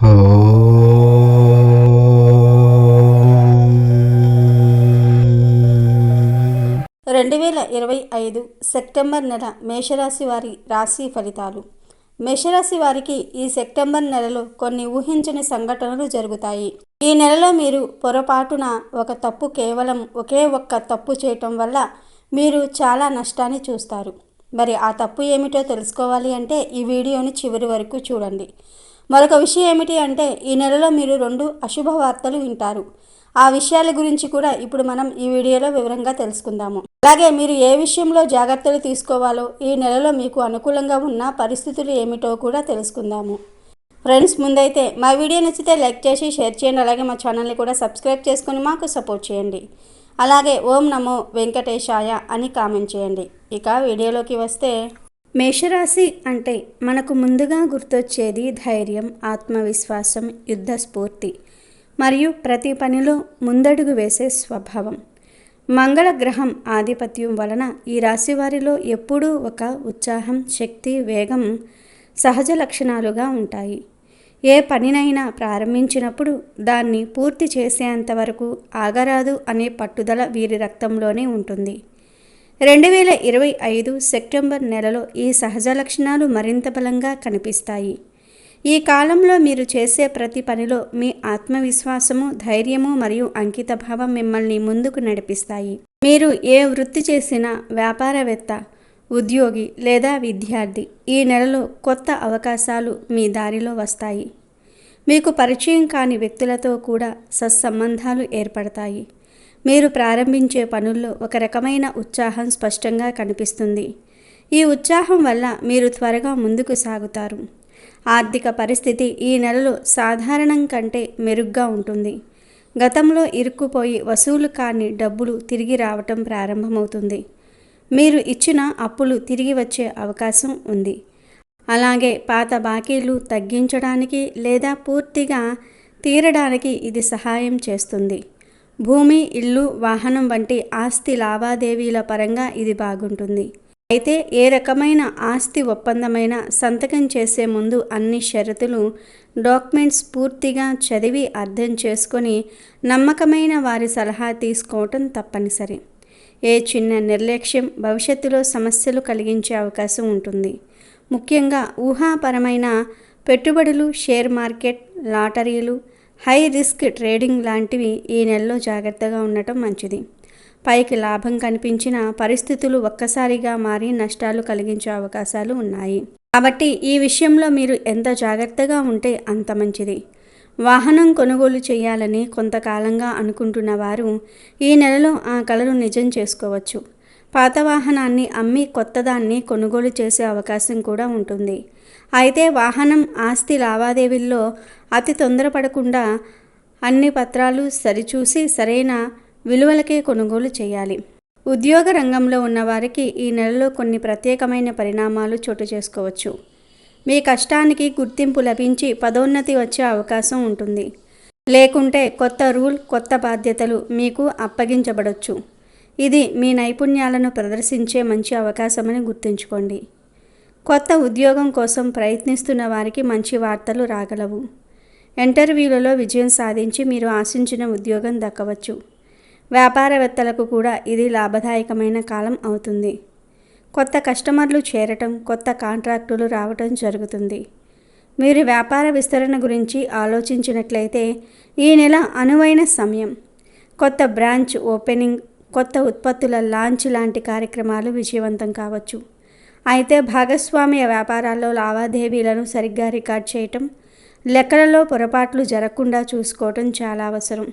రెండు వేల ఇరవై ఐదు సెప్టెంబర్ నెల మేషరాశి వారి రాశి ఫలితాలు. మేషరాశి వారికి ఈ సెప్టెంబర్ నెలలో కొన్ని ఊహించని సంఘటనలు జరుగుతాయి. ఈ నెలలో మీరు పొరపాటున ఒక తప్పు కేవలం ఒకే ఒక్క తప్పు చేయటం వల్ల మీరు చాలా నష్టాన్ని చూస్తారు. మరి ఆ తప్పు ఏమిటో తెలుసుకోవాలి అంటే ఈ వీడియోని చివరి వరకు చూడండి. మరొక విషయం ఏమిటి అంటే ఈ నెలలో మీరు రెండు అశుభ వార్తలు వింటారు. ఆ విషయాల గురించి కూడా ఇప్పుడు మనం ఈ వీడియోలో వివరంగా తెలుసుకుందాము. అలాగే మీరు ఏ విషయంలో జాగ్రత్తలు తీసుకోవాలో ఈ నెలలో మీకు అనుకూలంగా ఉన్న పరిస్థితులు ఏమిటో కూడా తెలుసుకుందాము. ఫ్రెండ్స్ ముందైతే మా వీడియో నచ్చితే లైక్ చేసి షేర్ చేయండి. అలాగే మా ఛానల్ని కూడా సబ్స్క్రైబ్ చేసుకొని మాకు సపోర్ట్ చేయండి. అలాగే ఓం నమో వెంకటేశాయ అని కామెంట్ చేయండి. ఇక వీడియోలోకి వస్తే మేషరాశి అంటే మనకు ముందుగా గుర్తొచ్చేది ధైర్యం ఆత్మవిశ్వాసం యుద్ధ స్ఫూర్తి మరియు ప్రతి పనిలో ముందడుగు వేసే స్వభావం. మంగళ గ్రహం ఆధిపత్యం వలన ఈ రాశి వారిలో ఎప్పుడూ ఒక ఉత్సాహం శక్తి వేగం సహజ లక్షణాలుగా ఉంటాయి. ఏ పనినైనా ప్రారంభించినప్పుడు దాన్ని పూర్తి చేసేంత వరకు ఆగరాదు అనే పట్టుదల వీరి రక్తంలోనే ఉంటుంది. రెండు వేల ఇరవై ఐదు సెప్టెంబర్ నెలలో ఈ సహజ లక్షణాలు మరింత బలంగా కనిపిస్తాయి. ఈ కాలంలో మీరు చేసే ప్రతి పనిలో మీ ఆత్మవిశ్వాసము ధైర్యము మరియు అంకితభావం మిమ్మల్ని ముందుకు నడిపిస్తాయి. మీరు ఏ వృత్తి చేసినా వ్యాపారవేత్త ఉద్యోగి లేదా విద్యార్థి ఈ నెలలో కొత్త అవకాశాలు మీ దారిలో వస్తాయి. మీకు పరిచయం కాని వ్యక్తులతో కూడా సత్సంబంధాలు ఏర్పడతాయి. మీరు ప్రారంభించే పనుల్లో ఒక రకమైన ఉత్సాహం స్పష్టంగా కనిపిస్తుంది. ఈ ఉత్సాహం వల్ల మీరు త్వరగా ముందుకు సాగుతారు. ఆర్థిక పరిస్థితి ఈ నెలలో సాధారణం కంటే మెరుగ్గా ఉంటుంది. గతంలో ఇరుక్కుపోయి వసూలు కాని డబ్బులు తిరిగి రావటం ప్రారంభమవుతుంది. మీరు ఇచ్చిన అప్పులు తిరిగి వచ్చే అవకాశం ఉంది. అలాగే పాత బాకీలు తగ్గించడానికి లేదా పూర్తిగా తీరడానికి ఇది సహాయం చేస్తుంది. భూమి ఇల్లు వాహనం వంటి ఆస్తి లావాదేవీల పరంగా ఇది బాగుంటుంది. అయితే ఏ రకమైన ఆస్తి ఒప్పందమైన సంతకం చేసే ముందు అన్ని షరతులు డాక్యుమెంట్స్ పూర్తిగా చదివి అర్థం చేసుకొని నమ్మకమైన వారి సలహా తీసుకోవటం తప్పనిసరి. ఏ చిన్న నిర్లక్ష్యం భవిష్యత్తులో సమస్యలు కలిగించే అవకాశం ఉంటుంది. ముఖ్యంగా ఊహాపరమైన పెట్టుబడులు షేర్ మార్కెట్ లాటరీలు హై రిస్క్ ట్రేడింగ్ లాంటివి ఈ నెలలో జాగ్రత్తగా ఉండటం మంచిది. పైకి లాభం కనిపించిన పరిస్థితులు ఒక్కసారిగా మారి నష్టాలు కలిగించే అవకాశాలు ఉన్నాయి. కాబట్టి ఈ విషయంలో మీరు ఎంత జాగ్రత్తగా ఉంటే అంత మంచిది. వాహనం కొనుగోలు చేయాలని కొంతకాలంగా అనుకుంటున్న వారు ఈ నెలలో ఆ కళను నిజం చేసుకోవచ్చు. పాత వాహనాన్ని అమ్మి కొత్తదాన్ని కొనుగోలు చేసే అవకాశం కూడా ఉంటుంది. అయితే వాహనం ఆస్తి లావాదేవీల్లో అతి తొందరపడకుండా అన్ని పత్రాలు సరిచూసి సరైన విలువలకే కొనుగోలు చేయాలి. ఉద్యోగ రంగంలో ఉన్నవారికి ఈ నెలలో కొన్ని ప్రత్యేకమైన పరిణామాలు చోటు చేసుకోవచ్చు. మీ కష్టానికి గుర్తింపు లభించి పదోన్నతి వచ్చే అవకాశం ఉంటుంది. లేకుంటే కొత్త రూల్ కొత్త బాధ్యతలు మీకు అప్పగించబడవచ్చు ఇది మీ నైపుణ్యాలను ప్రదర్శించే మంచి అవకాశమని గుర్తుంచుకోండి. కొత్త ఉద్యోగం కోసం ప్రయత్నిస్తున్న వారికి మంచి వార్తలు రాగలవు. ఇంటర్వ్యూలలో విజయం సాధించి మీరు ఆశించిన ఉద్యోగం దక్కవచ్చు. వ్యాపారవేత్తలకు కూడా ఇది లాభదాయకమైన కాలం అవుతుంది. కొత్త కస్టమర్లు చేరటం కొత్త కాంట్రాక్టులు రావటం జరుగుతుంది. మీరు వ్యాపార విస్తరణ గురించి ఆలోచించినట్లయితే ఈ నెల అనువైన సమయం. కొత్త బ్రాంచ్ ఓపెనింగ్ కొత్త ఉత్పత్తుల లాంచ్ లాంటి కార్యక్రమాలు విజయవంతం కావచ్చు. అయితే భాగస్వామ్య వ్యాపారాల్లో లావాదేవీలను సరిగ్గా రికార్డ్ చేయటం లెక్కలలో పొరపాట్లు జరగకుండా చూసుకోవటం చాలా అవసరం.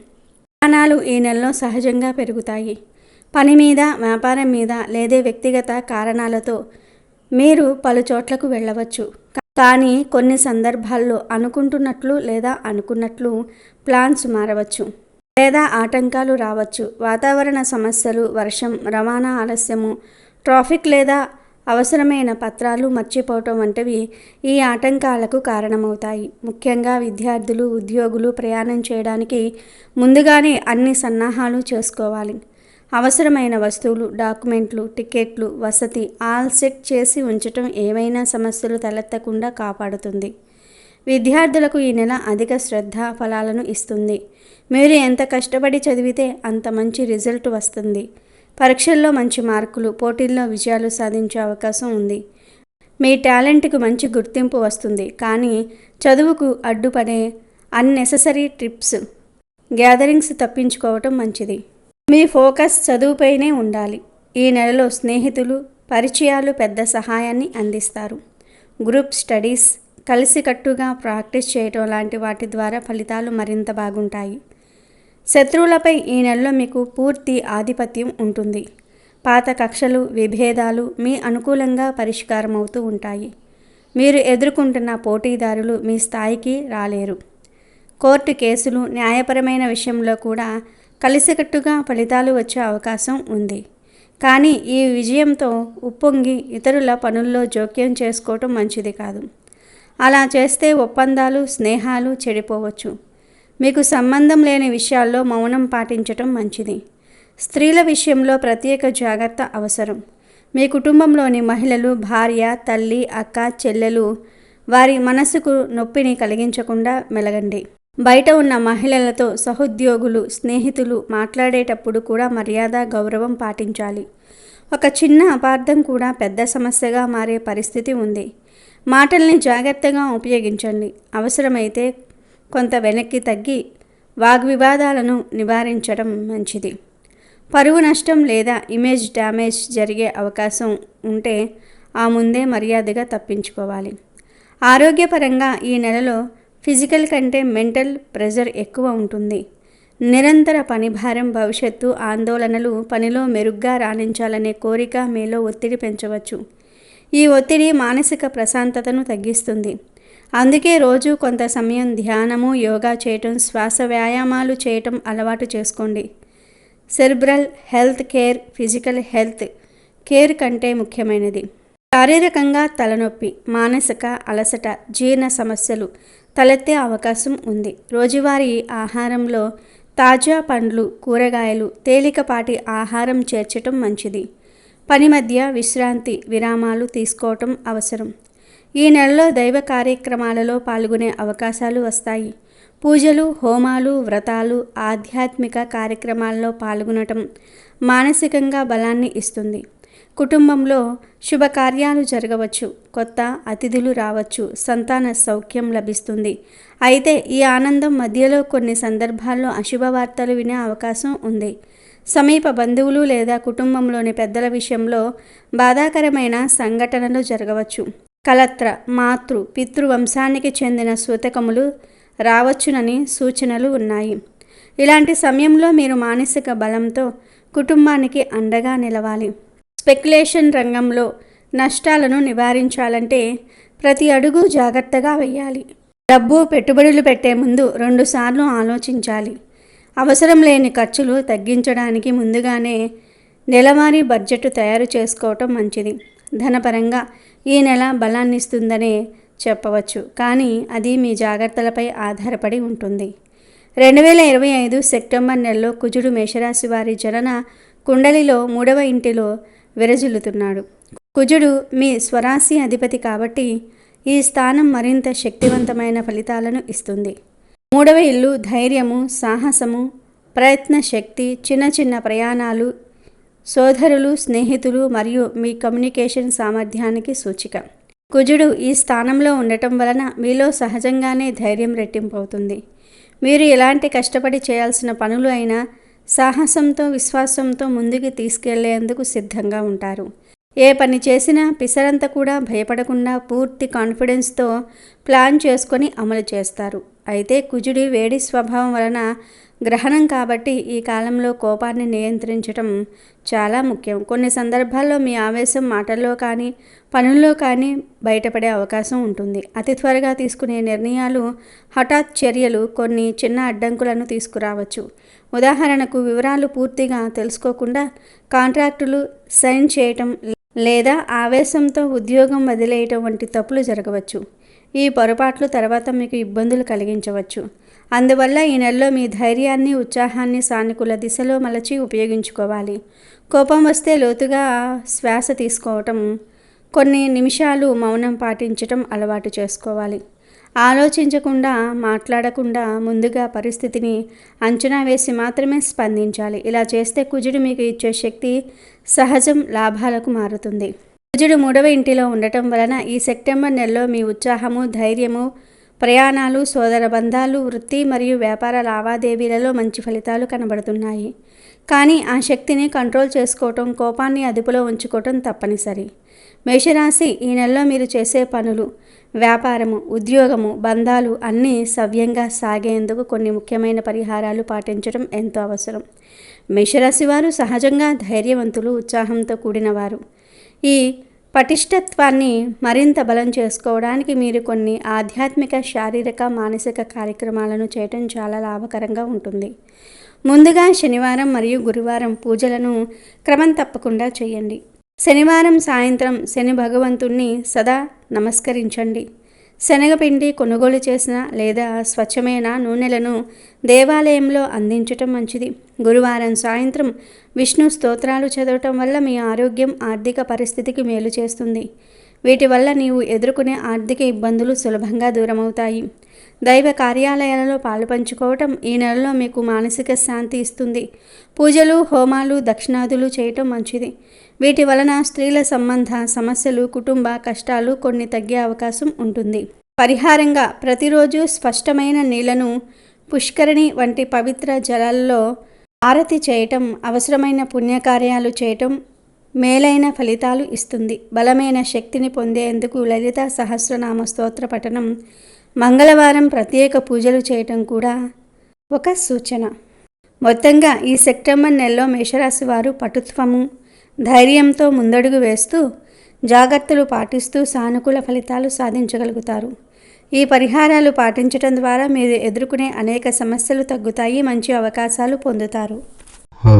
ప్రయాణాలు ఈ నెలలో సహజంగా పెరుగుతాయి. పని మీద వ్యాపారం మీద లేదా వ్యక్తిగత కారణాలతో మీరు పలు చోట్లకు వెళ్ళవచ్చు. కానీ కొన్ని సందర్భాల్లో అనుకుంటున్నట్లు లేదా అనుకున్నట్లు ప్లాన్స్ మారవచ్చు. లేదా ఆటంకాలు రావచ్చు. వాతావరణ సమస్యలు వర్షం రవాణా ఆలస్యము ట్రాఫిక్ లేదా అవసరమైన పత్రాలు మర్చిపోవటం వంటివి ఈ ఆటంకాలకు కారణమవుతాయి. ముఖ్యంగా విద్యార్థులు ఉద్యోగులు ప్రయాణం చేయడానికి ముందుగానే అన్ని సన్నాహాలు చేసుకోవాలి. అవసరమైన వస్తువులు డాక్యుమెంట్లు టికెట్లు వసతి ఆల్ సెట్ చేసి ఉంచటం ఏవైనా సమస్యలు తలెత్తకుండా కాపాడుతుంది. విద్యార్థులకు ఈ నెల అధిక శ్రద్ధ ఫలాలను ఇస్తుంది. మీరు ఎంత కష్టపడి చదివితే అంత మంచి రిజల్ట్ వస్తుంది. పరీక్షల్లో మంచి మార్కులు పోటీల్లో విజయాలు సాధించే అవకాశం ఉంది. మీ టాలెంట్కు మంచి గుర్తింపు వస్తుంది. కానీ చదువుకు అడ్డుపడే అన్నెసెసరీ ట్రిప్స్ గ్యాదరింగ్స్ తప్పించుకోవటం మంచిది. మీ ఫోకస్ చదువుపైనే ఉండాలి. ఈ నెలలో స్నేహితులు పరిచయాలు పెద్ద సహాయాన్ని అందిస్తారు. గ్రూప్ స్టడీస్ కలిసికట్టుగా ప్రాక్టీస్ చేయటం లాంటి వాటి ద్వారా ఫలితాలు మరింత బాగుంటాయి. శత్రువులపై ఈ నెలలో మీకు పూర్తి ఆధిపత్యం ఉంటుంది. పాత కక్షలు విభేదాలు మీ అనుకూలంగా పరిష్కారం అవుతూ ఉంటాయి. మీరు ఎదుర్కొంటున్న పోటీదారులు మీ స్థాయికి రాలేరు. కోర్టు కేసులు న్యాయపరమైన విషయంలో కూడా కలిసికట్టుగా ఫలితాలు వచ్చే అవకాశం ఉంది. కానీ ఈ విజయంతో ఉప్పొంగి ఇతరుల పనుల్లో జోక్యం చేసుకోవటం మంచిది కాదు. అలా చేస్తే ఒప్పందాలు స్నేహాలు చెడిపోవచ్చు. మీకు సంబంధం లేని విషయాల్లో మౌనం పాటించటం మంచిది. స్త్రీల విషయంలో ప్రత్యేక జాగ్రత్త అవసరం. మీ కుటుంబంలోని మహిళలు భార్య తల్లి అక్క చెల్లెలు వారి మనసుకు నొప్పిని కలిగించకుండా మెలగండి. బయట ఉన్న మహిళలతో సహోద్యోగులు స్నేహితులు మాట్లాడేటప్పుడు కూడా మర్యాద గౌరవం పాటించాలి. ఒక చిన్న అపార్థం కూడా పెద్ద సమస్యగా మారే పరిస్థితి ఉంది. మాటల్ని జాగ్రత్తగా ఉపయోగించండి. అవసరమైతే కొంత వెనక్కి తగ్గి వాగ్వివాదాలను నివారించడం మంచిది. పరువు నష్టం లేదా ఇమేజ్ డ్యామేజ్ జరిగే అవకాశం ఉంటే ఆ ముందే మర్యాదగా తప్పించుకోవాలి. ఆరోగ్యపరంగా ఈ నెలలో ఫిజికల్ కంటే మెంటల్ ప్రెజర్ ఎక్కువ ఉంటుంది. నిరంతర పనిభారం భవిష్యత్తు ఆందోళనలు పనిలో మెరుగ్గా రాణించాలనే కోరిక మీలో ఒత్తిడి పెంచవచ్చు. ఈ ఒత్తిడి మానసిక ప్రశాంతతను తగ్గిస్తుంది. అందుకే రోజు కొంత సమయం ధ్యానము యోగా చేయటం శ్వాస వ్యాయామాలు చేయటం అలవాటు చేసుకోండి. Cerebral health care physical health care కంటే ముఖ్యమైనది. శారీరకంగా తలనొప్పి మానసిక అలసట జీర్ణ సమస్యలు తలెత్తే అవకాశం ఉంది. రోజువారీ ఆహారంలో తాజా పండ్లు కూరగాయలు తేలికపాటి ఆహారం చేర్చటం మంచిది. పని మధ్య విశ్రాంతి విరామాలు తీసుకోవటం అవసరం. ఈ నెలలో దైవ కార్యక్రమాలలో పాల్గొనే అవకాశాలు వస్తాయి. పూజలు హోమాలు వ్రతాలు ఆధ్యాత్మిక కార్యక్రమాల్లో పాల్గొనటం మానసికంగా బలాన్ని ఇస్తుంది. కుటుంబంలో శుభకార్యాలు జరగవచ్చు కొత్త అతిథులు రావచ్చు సంతాన సౌఖ్యం లభిస్తుంది. అయితే ఈ ఆనందం మధ్యలో కొన్ని సందర్భాల్లో అశుభ వార్తలు వినే అవకాశం ఉంది. సమీప బంధువులు లేదా కుటుంబంలోని పెద్దల విషయంలో బాధాకరమైన సంఘటనలు జరగవచ్చు. కలత్ర మాతృ పితృవంశానికి చెందిన సూతకములు రావచ్చునని సూచనలు ఉన్నాయి. ఇలాంటి సమయంలో మీరు మానసిక బలంతో కుటుంబానికి అండగా నిలవాలి. స్పెక్యులేషన్ రంగంలో నష్టాలను నివారించాలంటే ప్రతి అడుగు జాగ్రత్తగా వేయాలి. డబ్బు పెట్టుబడులు పెట్టే ముందు రెండుసార్లు ఆలోచించాలి. అవసరం లేని ఖర్చులు తగ్గించడానికి ముందుగానే నెలవారీ బడ్జెట్ తయారు చేసుకోవటం మంచిది. ధనపరంగా ఈ నెల బలాన్నిస్తుందనే చెప్పవచ్చు. కానీ అది మీ జాగ్రత్తలపై ఆధారపడి ఉంటుంది. రెండు వేల ఇరవై ఐదు సెప్టెంబర్ నెలలో కుజుడు మేషరాశి వారి జనన కుండలిలో మూడవ ఇంటిలో విరజిల్లుతున్నాడు. కుజుడు మీ స్వరాశి అధిపతి కాబట్టి ఈ స్థానం మరింత శక్తివంతమైన ఫలితాలను ఇస్తుంది. మూడవ ఇల్లు ధైర్యము సాహసము ప్రయత్న శక్తి చిన్న చిన్న ప్రయాణాలు సోదరులు స్నేహితులు మరియు మీ కమ్యూనికేషన్ సామర్థ్యానికి సూచిక. కుజుడు ఈ స్థానంలో ఉండటం వలన మీలో సహజంగానే ధైర్యం రెట్టింపు అవుతుంది మీరు ఎలాంటి కష్టపడి చేయాల్సిన పనులు అయినా సాహసంతో విశ్వాసంతో ముందుకు తీసుకెళ్ళేందుకు సిద్ధంగా ఉంటారు. ఏ పని చేసినా పిసరంత కూడా భయపడకుండా పూర్తి కాన్ఫిడెన్స్తో ప్లాన్ చేసుకొని అమలు చేస్తారు. అయితే కుజుడి వేడి స్వభావం వలన గ్రహణం కాబట్టి ఈ కాలంలో కోపాన్ని నియంత్రించడం చాలా ముఖ్యం. కొన్ని సందర్భాల్లో మీ ఆవేశం మాటల్లో కానీ పనుల్లో కానీ బయటపడే అవకాశం ఉంటుంది. అతి త్వరగా తీసుకునే నిర్ణయాలు హఠాత్ చర్యలు కొన్ని చిన్న అడ్డంకులను తీసుకురావచ్చు. ఉదాహరణకు వివరాలు పూర్తిగా తెలుసుకోకుండా కాంట్రాక్టులు సైన్ చేయటం లేదా ఆవేశంతో ఉద్యోగం వదిలేయటం వంటి తప్పులు జరగవచ్చు. ఈ పొరపాట్లు తర్వాత మీకు ఇబ్బందులు కలిగించవచ్చు. అందువల్ల ఈ నెలలో మీ ధైర్యాన్ని ఉత్సాహాన్ని సానుకూల దిశలో మలచి ఉపయోగించుకోవాలి. కోపం వస్తే లోతుగా శ్వాస తీసుకోవటం కొన్ని నిమిషాలు మౌనం పాటించటం అలవాటు చేసుకోవాలి. ఆలోచించకుండా మాట్లాడకుండా ముందుగా పరిస్థితిని అంచనా వేసి మాత్రమే స్పందించాలి. ఇలా చేస్తే కుజుడు మీకు ఇచ్చే శక్తి సహజం లాభాలకు మారుతుంది. కుజుడు మూడవ ఇంటిలో ఉండటం వలన ఈ సెప్టెంబర్ నెలలో మీ ఉత్సాహము ధైర్యము ప్రయాణాలు సోదర బంధాలు వృత్తి మరియు వ్యాపార లావాదేవీలలో మంచి ఫలితాలు కనబడుతున్నాయి. కానీ ఆ శక్తిని కంట్రోల్ చేసుకోవటం కోపాన్ని అదుపులో ఉంచుకోవటం తప్పనిసరి. మేషరాశి ఈ నెలలో మీరు చేసే పనులు వ్యాపారము ఉద్యోగము బంధాలు అన్నీ సవ్యంగా సాగేందుకు కొన్ని ముఖ్యమైన పరిహారాలు పాటించడం ఎంతో అవసరం. మేషరాశి వారు సహజంగా ధైర్యవంతులు ఉత్సాహంతో కూడినవారు. ఈ పటిష్టత్వాన్ని మరింత బలం చేసుకోవడానికి మీరు కొన్ని ఆధ్యాత్మిక శారీరక మానసిక కార్యక్రమాలను చేయటం చాలా లాభకరంగా ఉంటుంది. ముందుగా శనివారం మరియు గురువారం పూజలను క్రమం తప్పకుండా చేయండి. శనివారం సాయంత్రం శని భగవంతుణ్ణి సదా నమస్కరించండి. శనగపిండి కొనుగోలు చేసిన లేదా స్వచ్ఛమైన నూనెలను దేవాలయంలో అందించటం మంచిది. గురువారం సాయంత్రం విష్ణు స్తోత్రాలు చదవటం వల్ల మీ ఆరోగ్యం ఆర్థిక పరిస్థితికి మేలు చేస్తుంది. వీటి వల్ల నీవు ఎదుర్కొనే ఆర్థిక ఇబ్బందులు సులభంగా దూరమవుతాయి. దైవ కార్యాలయాలలో పాలుపంచుకోవటం ఈ నెలలో మీకు మానసిక శాంతి ఇస్తుంది. పూజలు హోమాలు దక్షిణాదులు చేయటం మంచిది. వీటి వలన స్త్రీల సంబంధ సమస్యలు కుటుంబ కష్టాలు కొన్ని తగ్గే అవకాశం ఉంటుంది. పరిహారంగా ప్రతిరోజు స్పష్టమైన నీళ్ళను పుష్కరిణి వంటి పవిత్ర జలాల్లో ఆరతి చేయటం అవసరమైన పుణ్యకార్యాలు చేయటం మేలైన ఫలితాలు ఇస్తుంది. బలమైన శక్తిని పొందేందుకు లలిత సహస్రనామ స్తోత్ర పఠనం మంగళవారం ప్రత్యేక పూజలు చేయటం కూడా ఒక సూచన. మొత్తంగా ఈ సెప్టెంబర్ నెలలో మేషరాశి వారు పటుత్వము ధైర్యంతో ముందడుగు వేస్తూ జాగ్రత్తలు పాటిస్తూ సానుకూల ఫలితాలు సాధించగలుగుతారు. ఈ పరిహారాలు పాటించడం ద్వారా మీరు ఎదుర్కొనే అనేక సమస్యలు తగ్గుతాయి మంచి అవకాశాలు పొందుతారు. ఓ